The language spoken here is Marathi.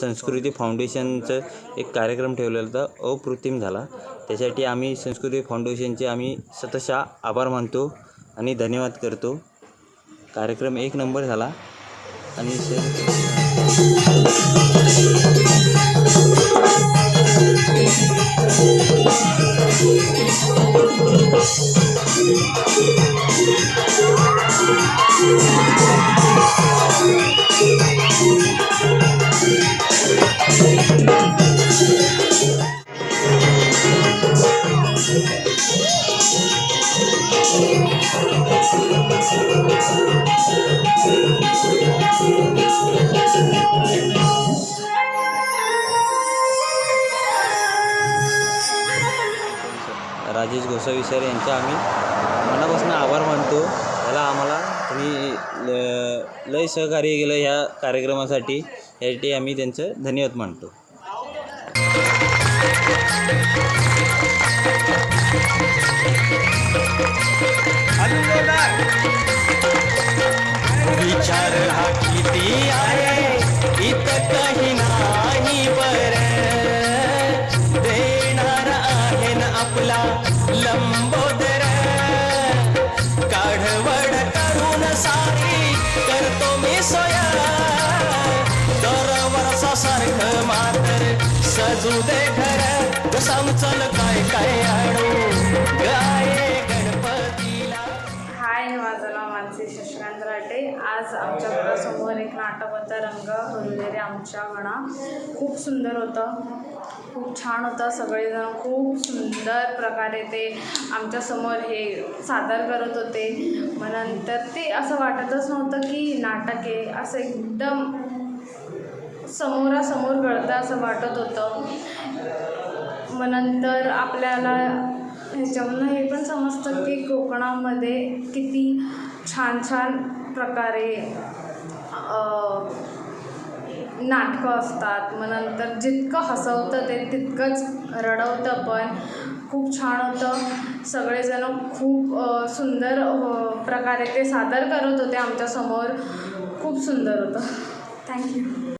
संस्कृती फाउंडेशनचं एक कार्यक्रम ठेवलेला होता. अप्रतिम झाला. त्यासाठी आम्ही संस्कृती फाउंडेशनचे आम्ही सतशा आभार मानतो आणि धन्यवाद करतो. कार्यक्रम एक नंबर झाला. आणि सर राजेश गोसावी सर यांचा आम्ही मनापासून आभार मानतो. त्याला आम्हाला तुम्ही ल- लय सहकार्य केलं ह्या कार्यक्रमासाठी. यासाठी आम्ही त्यांचं धन्यवाद मानतो. विचार हा किती आहे इथं काही नाही बर. देणार आहे ना आपला लंबोदर. काढवड करून सारी करतो मी सोया. सजू दे घर समचल काय काय आणू. गाय गणपतीला. हाय माझं नाव मानसी शशिकांत राटे आज आमच्या घरासमोर एक नाटक होतं रंग भरलेले आमच्या गणा खूप सुंदर होतं. खूप छान होतं. सगळेजण खूप सुंदर प्रकारे ते आमच्यासमोर हे सादर करत होते. मग नंतर ते असं वाटतच नव्हतं की नाटक आहे. असं एकदम समोरासमोर घडतं असं वाटत होतं. मग नंतर आपल्याला ह्याच्यामधनं हे पण समजतं की कोकणामध्ये किती छान छान प्रकारे नाटकं असतात. मग नंतर जितकं हसवतं ते तितकंच रडवतं पण. खूप छान होतं. सगळेजण खूप सुंदर प्रकारे ते सादर करत होते आमच्यासमोर. खूप सुंदर होतं. थँक्यू